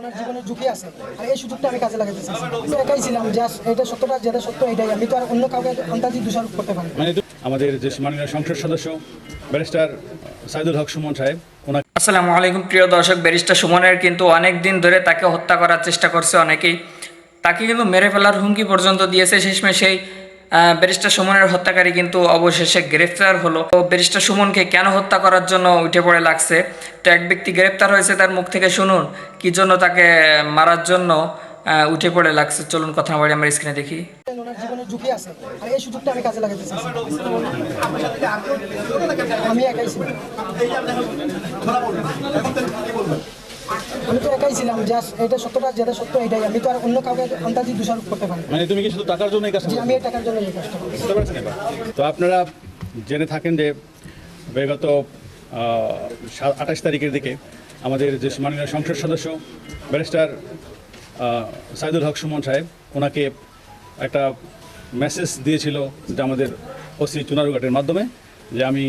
ওনার জীবনে ঝুঁকি আছে। আর এই সুযোগটা আমি কাজে লাগাতে আমি একাই ছিলাম জাস্ট এটা সত্যটা যেটা সত্য এটাই। আমি তো আর অন্য কাউকে আন্দাজি দোষারোপ করতে পারি মানে আমাদের যে মাননীয় সংসদ সদস্য ব্যারিস্টার সাইদুল হক সুমন সাহেব আসসালামু আলাইকুম প্রিয় দর্শক ব্যারিস্টার সুমনের কিন্তু অনেক দিন ধরে তাকে হত্যা করার চেষ্টা করছে অনেকেই। তাকে কিন্তু মেরে ফেলার হুমকি পর্যন্ত দিয়েছে শেষমে সেই ব্যারিস্টার সুমনের হত্যাকারী কিন্তু অবশেষে গ্রেফতার হলো। তো ব্যারিস্টার সুমনকে কেন হত্যা করার জন্য উঠে পড়ে লাগছে? তো এক ব্যক্তি গ্রেফতার হয়েছে তার মুখ থেকে শুনুন, কি জন্য তাকে মারার জন্য উঠে পড়ে লাগছে? চলুন কথা বলি আমরা স্ক্রিনে দেখি। আমি একাই আমি তো একাই ছিলাম জাস্ট এটা সত্যটা যেটা সত্য এটাই। আমি তো আর অন্য কাউকে আন্দাজি দোষারোপ করতে পারি মানে তুমি কি শুধু টাকার জন্য এই কাজটা আমি এই টাকার জন্য এই কাজটা বুঝতে পারছেন এবার। তো আপনারা জেনে থাকেন যে বিগত আঠাশ তারিখের দিকে আমাদের যে মাননীয় সংসদ সদস্য ব্যারিস্টার সাইদুল হক সুমন সাহেব ওনাকে একটা মেসেজ দিয়েছিল যে আমাদের ওসি চুনারুঘাটের মাধ্যমে যে আমি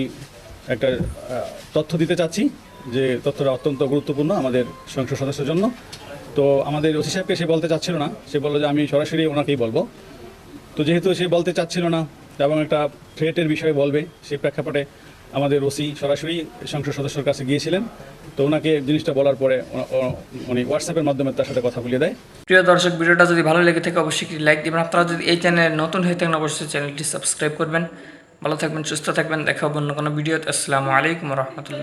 একটা তথ্য দিতে চাচ্ছি। যে তথ্যটা অত্যন্ত গুরুত্বপূর্ণ আমাদের সংসদ সদস্যের জন্য। তো আমাদের ওসি সাহেবকে সে বলতে চাচ্ছিল না। সে বলল যে, আমি সরাসরি ওনাকেই বলব। তো যেহেতু সে বলতে চাচ্ছিল না, এবং একটা থ্রেটের বিষয়ে বলবে সেই প্রেক্ষাপটে আমাদের ওসি সরাসরি সংসদ সদস্যর কাছে গিয়েছিলেন। তো ওনাকে জিনিসটা বলার পরে উনি হোয়াটসঅ্যাপের মাধ্যমে তার সাথে কথা বলিয়ে দেয়। প্রিয় দর্শক, ভিডিওটা যদি ভালো লেগে থাকে, অবশ্যই লাইক দিবেন। আপনারা যদি এই চ্যানেলে নতুন হয়ে থাকেন, অবশ্যই চ্যানেলটি সাবস্ক্রাইব করবেন। ভালো থাকবেন, সুস্থ থাকবেন। দেখা হবে অন্য কোনো ভিডিওতে। আসসালামু আলাইকুম রহমতুল্লাহ।